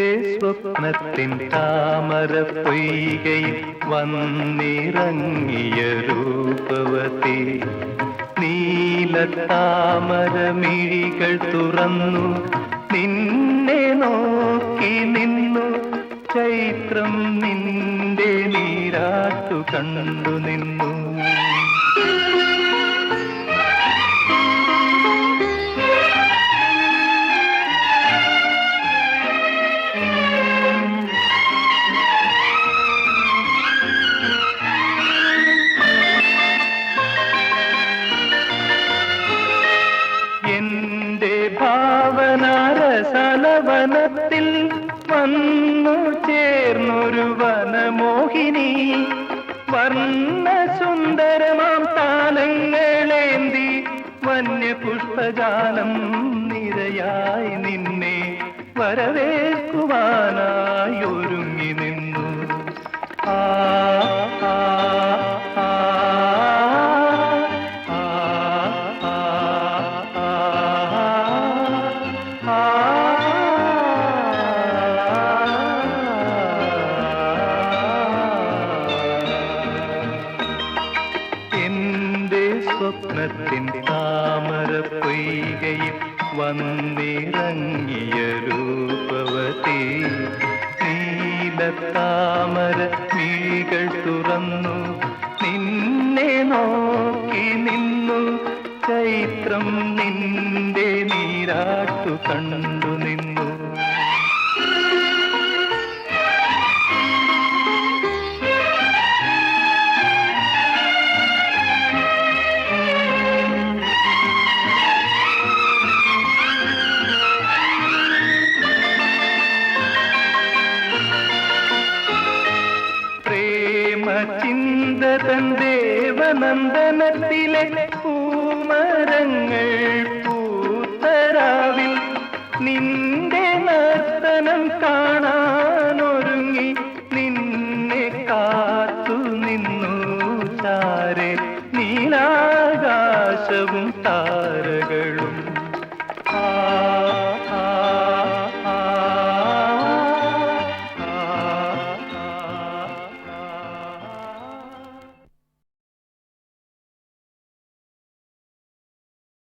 എന്റെ സ്വപ്നത്തിൻ താമര പൊയ്കയിൽ വന്നിറങ്ങിയ രൂപവതി. നീല താമര മിഴികൾ തുറന്നു നിന്നെ നോക്കി നിന്നു. ചൈത്രം നിന്റെ നീരാട്ടു കണ്ടു നിന്നു. ഭാവനാരസലവനത്തിൽ വന്നു ചേർന്നൊരു വനമോഹിനി. വർണ സുന്ദരമാം താലങ്ങളേന്തി വന്യപുഷ്പജാലം നിരയായി നിന്നെ വരവേൽക്കുവാനായി ഒരുങ്ങി നിന്നു. ആ, സ്വപ്നത്തിൻ താമര പൊയ്കയിൽ വന്നിറങ്ങിയ രൂപവതി. നീല താമര മിഴികൾ തുറന്നു. നിന്നെ നോക്കി നിന്നു. ചൈത്രം നിന്റെ നീരാട്ടു കണ്ടു. ചിന്തതന്ദേവനന്ദനത്തിലെ പൂമരങ്ങൾ പൂത്തരാവിൽ നിന്റെ നർത്തനം കാണാനൊരുങ്ങി നിന്നെ കാത്തു നിന്നു ചാരെ. നീലാകാശവും താരകളും